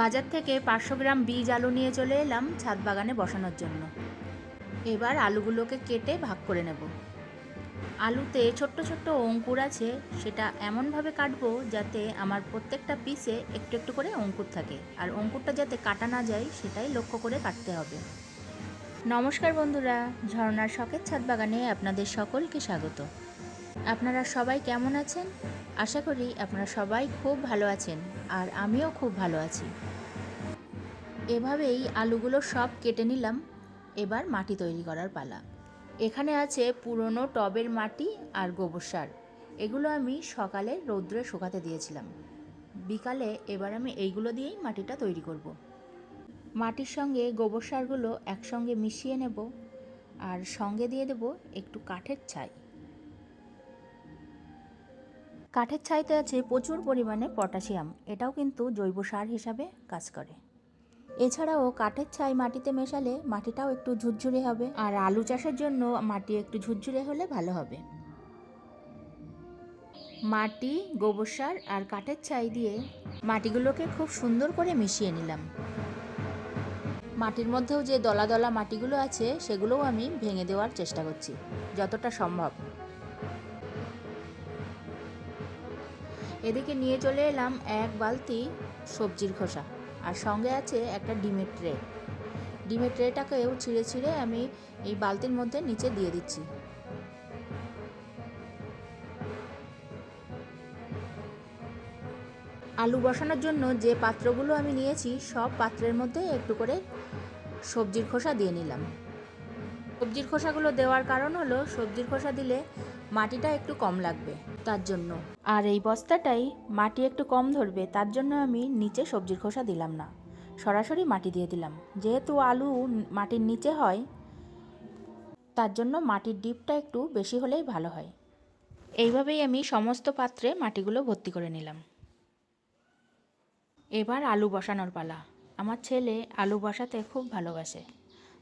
বাজার থেকে পাঁচশো গ্রাম বীজ আলু নিয়ে চলে এলাম ছাদ বাগানে বসানোর জন্য। এবার আলুগুলোকে কেটে ভাগ করে নেব। আলুতে ছোট্ট ছোট্ট অঙ্কুর আছে, সেটা এমনভাবে কাটবো যাতে আমার প্রত্যেকটা পিসে একটু একটু করে অঙ্কুর থাকে। আর অঙ্কুরটা যাতে কাটা না যায়, সেটাই লক্ষ্য করে কাটতে হবে। নমস্কার বন্ধুরা, ঝর্ণার শখের ছাদ বাগানে আপনাদের সকলকে স্বাগত। আপনারা সবাই কেমন আছেন? আশা করি আপনারা সবাই খুব ভালো আছেন, আর আমিও খুব ভালো আছি। এভাবেই আলুগুলো সব কেটে নিলাম। এবার মাটি তৈরি করার পালা। এখানে আছে পুরনো টবের মাটি আর গোবর সার। এগুলো আমি সকালে রৌদ্রে শুকাতে দিয়েছিলাম। বিকালে এবার আমি এইগুলো দিয়েই মাটিটা তৈরি করব। মাটির সঙ্গে গোবর সারগুলো একসঙ্গে মিশিয়ে নেব আর সঙ্গে দিয়ে দেব একটু কাঠের ছাই। কাঠের ছাইতে আছে প্রচুর পরিমাণে পটাশিয়াম। এটাও কিন্তু জৈব সার হিসাবে কাজ করে। এছাড়াও কাঠের ছাই মাটিতে মেশালে মাটিটাও একটু ঝুরঝুরে হবে। আর আলু চাষের জন্য মাটি একটু ঝুরঝুরে হলে ভালো হবে। মাটি, গোবর সার আর কাঠের ছাই দিয়ে মাটিগুলোকে খুব সুন্দর করে মিশিয়ে নিলাম। মাটির মধ্যেও যে দলা দলা মাটিগুলো আছে, সেগুলোও আমি ভেঙে দেওয়ার চেষ্টা করছি, যতটা সম্ভব। এদিকে নিয়ে চলে এলাম এক বালতি সবজির খোসা। আর সঙ্গে আছে একটা ডিমের ট্রে। ডিমের ট্রেটাকেও ছিঁড়ে ছিঁড়ে আমি এই বালতির মধ্যে নিচে দিয়ে দিচ্ছি। আলু বসানোর জন্য যে পাত্রগুলো আমি নিয়েছি, সব পাত্রের মধ্যে একটু করে সবজির খোসা দিয়ে নিলাম। সবজির খোসাগুলো দেওয়ার কারণ হলো, সবজির খোসা দিলে মাটিটা একটু কম লাগবে। তার জন্য। আর এই বস্তাটাই মাটি একটু কম ধরবে, তার জন্য আমি নিচে সবজির খোসা দিলাম না। সরাসরি মাটি দিয়ে দিলাম। যেহেতু আলু মাটির নিচে হয়, তার জন্য মাটির ডিপটা একটু বেশি হলেই ভালো হয়। এইভাবেই আমি সমস্ত পাত্রে মাটিগুলো ভর্তি করে নিলাম। এবার আলু বসানোর পালা। আমার ছেলে আলু বসাতে খুব ভালোবাসে।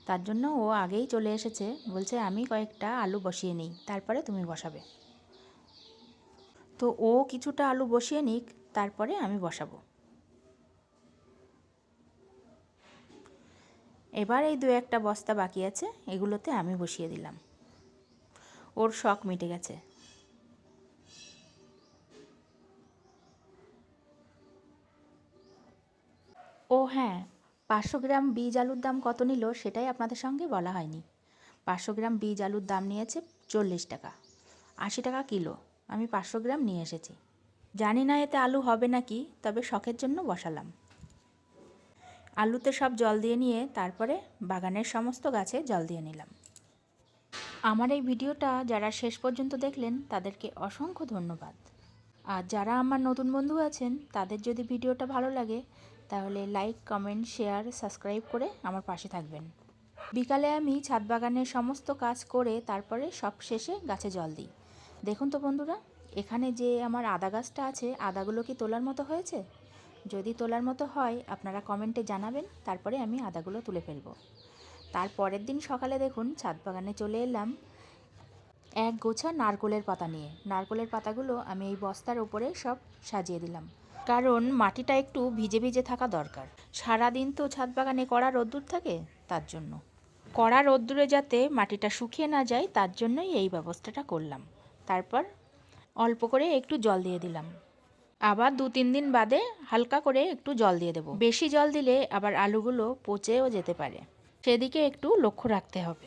তার জন্য ও আগেই চলে এসেছে, বলছে, আমি কয়েকটা আলু বসিয়ে নিই, তারপরে তুমি বসাবে। তো ও কিছুটা আলু বসিয়ে নিক, তারপরে আমি বসাবো। এবার এই দু একটা বস্তা বাকি আছে, এগুলোতে আমি বসিয়ে দিলাম। ওর শখ মিটে গেছে। ও হ্যাঁ পাঁচশো গ্রাম বীজ আলুর দাম কত নিল সেটাই আপনাদের সঙ্গে বলা হয়নি। পাঁচশো গ্রাম বীজ আলুর দাম নিয়েছে চল্লিশ টাকা, আশি টাকা কিলো। আমি পাঁচশো গ্রাম নিয়ে এসেছি। জানি না এতে আলু হবে নাকি, তবে শখের জন্য বসালাম। আলুতে সব জল দিয়ে নিয়ে তারপরে বাগানের সমস্ত গাছে জল দিয়ে নিলাম। আমার এই ভিডিওটা যারা শেষ পর্যন্ত দেখলেন, তাদেরকে অসংখ্য ধন্যবাদ। আর যারা আমার নতুন বন্ধু আছেন, তাদের যদি ভিডিওটা ভালো লাগে, তাহলে লাইক, কমেন্ট, শেয়ার, সাবস্ক্রাইব করে আমার পাশে থাকবেন। বিকালে আমি ছাদ বাগানের সমস্ত কাজ করে তারপরে সব শেষে গাছে জল দিই। দেখুন তো বন্ধুরা, এখানে যে আমার আদা গাছটা আছে, আদাগুলো কি তোলার মতো হয়েছে? যদি তোলার মতো হয়, আপনারা কমেন্টে জানাবেন, তারপরে আমি আদাগুলো তুলে ফেলব। তার পরের দিন সকালে দেখুন, ছাদ বাগানে চলে এলাম এক গোছা নারকোলের পাতা নিয়ে। নারকোলের পাতাগুলো আমি এই বস্তার উপরে সব সাজিয়ে দিলাম। কারণ মাটিটা একটু ভিজে ভিজে থাকা দরকার। সারাদিন তো ছাদ বাগানে কড়া রোদ্দুর থাকে তার জন্য। কড়া রোদ্দুরে যাতে মাটিটা শুকিয়ে না যায়, তার জন্যই এই ব্যবস্থাটা করলাম। তারপর অল্প করে একটু জল দিয়ে দিলাম। আবার দু তিন দিন বাদে হালকা করে একটু জল দিয়ে দেবো। বেশি জল দিলে আবার আলুগুলো পচেও যেতে পারে। সেদিকে একটু লক্ষ্য রাখতে হবে।